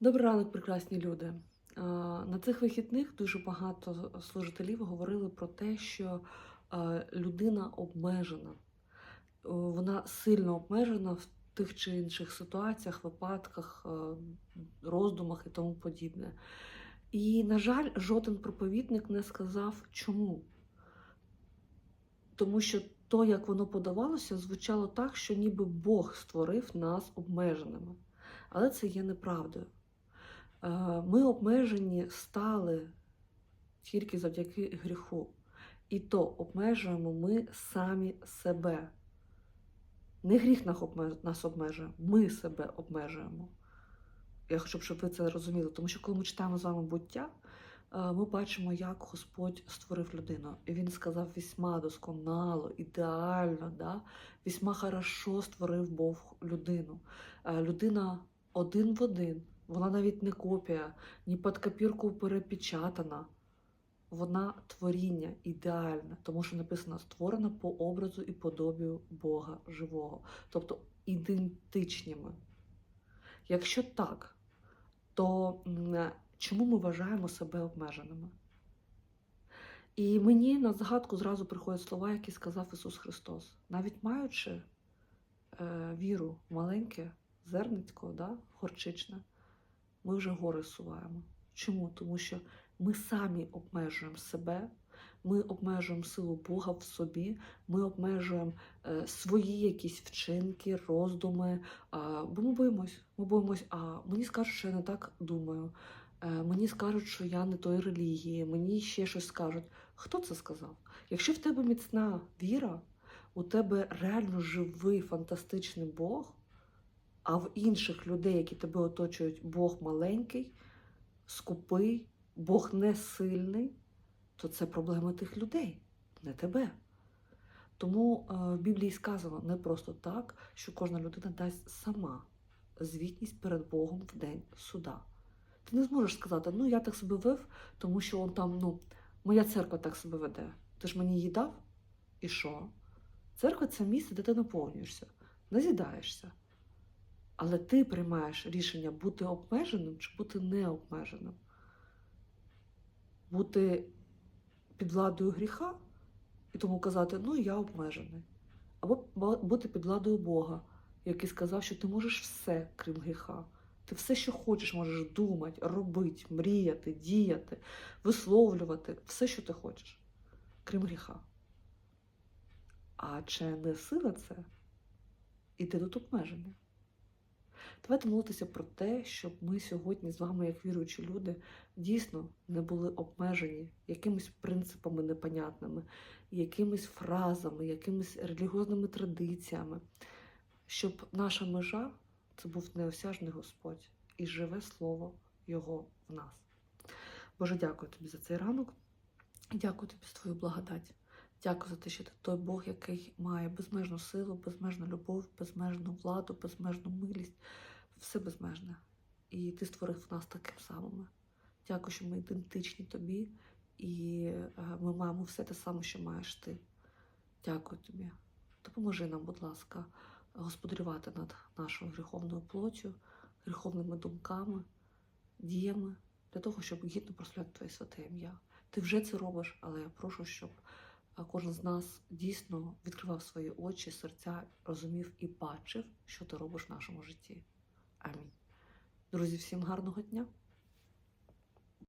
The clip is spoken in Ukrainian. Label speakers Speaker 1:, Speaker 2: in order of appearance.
Speaker 1: Добрий ранок, прекрасні люди. На цих вихідних дуже багато служителів говорили про те, що людина обмежена. Вона сильно обмежена в тих чи інших ситуаціях, випадках, роздумах і тому подібне. І, на жаль, жоден проповідник не сказав, чому. Тому що то, як воно подавалося, звучало так, що ніби Бог створив нас обмеженими. Але це є неправдою. Е, Ми обмежені стали тільки завдяки гріху. І то обмежуємо ми самі себе. Не гріх нас обмежує, ми себе обмежуємо. Я хочу, щоб ви це розуміли, тому що коли ми читаємо з вами буття, е, ми бачимо, як Господь створив людину. І він сказав вісьма досконало, ідеально, да? вісьма хорошо створив Бог людину. Е, Людина один в один. Вона навіть не копія, ні під копірку перепечатана. Вона творіння ідеальне, тому що написано створена по образу і подобію Бога живого, тобто ідентичні ми. Якщо так, то чому ми вважаємо себе обмеженими? І мені на згадку зразу приходять слова, які сказав Ісус Христос. Навіть маючи е, віру маленьке зернятко, да, горчичне, ми вже гори суваємо. Чому? Тому що ми самі обмежуємо себе, ми обмежуємо силу Бога в собі, ми обмежуємо е, свої якісь вчинки, роздуми. А, бо ми боїмось. Ми боїмось, а мені скажуть, що я не так думаю. Е, мені скажуть, що я не тої релігії, мені ще щось скажуть. Хто це сказав? Якщо в тебе міцна віра, у тебе реально живий фантастичний Бог, а в інших людей, які тебе оточують, Бог маленький, скупий, Бог не сильний, то це проблема тих людей, не тебе. Тому е, в Біблії сказано не просто так, що кожна людина дасть сама звітність перед Богом в день суда. Ти не зможеш сказати, ну я так себе вив, тому що он там, ну, моя церква так себе веде. Ти ж мені її дав? І що? Церква це місце, де ти наповнюєшся, назідаєшся. Але ти приймаєш рішення бути обмеженим чи бути необмеженим. Бути під владою гріха і тому казати, ну я обмежений. Або бути під владою Бога, який сказав, що ти можеш все, крім гріха. Ти все, що хочеш, можеш думати, робити, мріяти, діяти, висловлювати, все, що ти хочеш, крім гріха. А чи не сила це? І ти тут обмежений. Давайте молитися про те, щоб ми сьогодні з вами, як віруючі люди, дійсно не були обмежені якимись принципами непонятними, якимись фразами, якимись релігіозними традиціями, щоб наша межа це був неосяжний Господь і живе слово Його в нас. Боже, дякую тобі за цей ранок. Дякую тобі за твою благодать. Дякую за те, що ти той Бог, який має безмежну силу, безмежну любов, безмежну владу, безмежну милість, все безмежне. І ти створив нас таким самими. Дякую, що ми ідентичні тобі, і е, ми маємо все те саме, що маєш ти. Дякую тобі. Допоможи нам, будь ласка, господарювати над нашою гріховною плоттю, гріховними думками, діями для того, щоб гідно прославляти Твоє святе ім'я. Ти вже це робиш, але я прошу, щоб кожен з нас дійсно відкривав свої очі, серця, розумів і бачив, що ти робиш в нашому житті. Амінь. Друзі, всім гарного дня!